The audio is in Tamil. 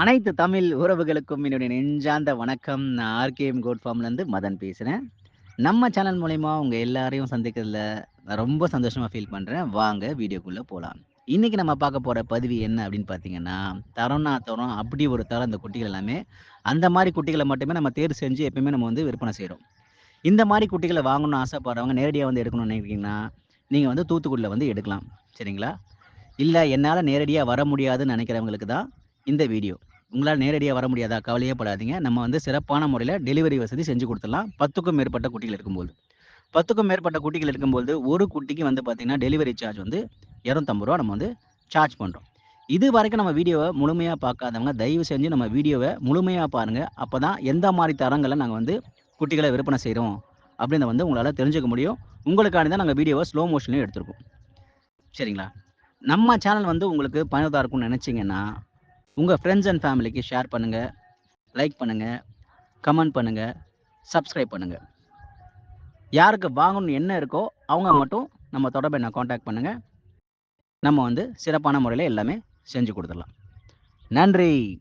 அனைத்து தமிழ் உறவுகளுக்கும் என்னுடைய நெஞ்சார்ந்த வணக்கம். நான் ஆர்கேஎம் கோட் ஃபார்ம்லேருந்து மதன் பேசுகிறேன் நம்ம சேனல் மூலிமா உங்கள் எல்லாரையும் சந்திக்கிறதுல நான் ரொம்ப சந்தோஷமாக ஃபீல் பண்ணுறேன் வாங்க வீடியோக்குள்ளே போகலாம் இன்றைக்கி நம்ம பார்க்க போகிற பதிவு என்ன அப்படின்னு பார்த்தீங்கன்னா, தரம்னா தரம் அப்படி ஒரு தரம் அந்த குட்டிகள் எல்லாமே. அந்த மாதிரி குட்டிகளை மட்டுமே நம்ம தேர்வு செஞ்சு எப்பயுமே நம்ம வந்து விற்பனை செய்கிறோம் இந்த மாதிரி குட்டிகளை வாங்கணும்னு ஆசைப்படுறவங்க நேரடியாக வந்து எடுக்கணும்னு நினைக்கிறீங்கன்னா, நீங்கள் வந்து தூத்துக்குடியில் வந்து எடுக்கலாம். சரிங்களா? இல்லை என்னால் நேரடியாக வர முடியாதுன்னு நினைக்கிறவங்களுக்கு தான் இந்த வீடியோ. உங்களால் நேரடியாக வர முடியாதா? கவலையே படாதீங்க. நம்ம வந்து சிறப்பான முறையில் டெலிவரி வசதி செஞ்சு கொடுத்துடலாம் பத்துக்கும் மேற்பட்ட குட்டிகள் இருக்கும்போது. 10க்கும் மேற்பட்ட குட்டிகள் இருக்கும்போது, ஒரு குட்டிக்கு வந்து பார்த்தீங்கன்னா, டெலிவரி சார்ஜ் வந்து இரநூத்தம்பது ரூபா நம்ம வந்து சார்ஜ் பண்ணுறோம் இது வரைக்கும் நம்ம வீடியோவை முழுமையாக பார்க்காதவங்க, தயவு செஞ்சு நம்ம வீடியோவை முழுமையாக பாருங்கள் அப்போ தான் எந்த மாதிரி தரங்களை நாங்கள் வந்து குட்டிகளை விற்பனை செய்கிறோம் அப்படின்றத வந்து உங்களால் தெரிஞ்சுக்க முடியும். உங்களுக்காண்டி தான் நாங்கள் வீடியோவை ஸ்லோ மோஷன்லேயும் எடுத்திருக்கோம். சரிங்களா? நம்ம சேனல் வந்து உங்களுக்கு பயனுள்ளதாக இருக்கும்னு நினச்சிங்கன்னா உங்கள் ஃப்ரெண்ட்ஸ் அண்ட் ஃபேமிலிக்கு ஷேர் பண்ணுங்கள் லைக் பண்ணுங்கள் கமெண்ட் பண்ணுங்கள் சப்ஸ்கிரைப் பண்ணுங்கள் யாருக்கு வாங்கணும்னு என்ன இருக்கோ, அவங்க மட்டும் நம்ம தொடர்பு எண்ண காண்டாக்ட் பண்ணுங்கள் நம்ம வந்து சிறப்பான முறையில் எல்லாமே செஞ்சு கொடுத்துடலாம். நன்றி.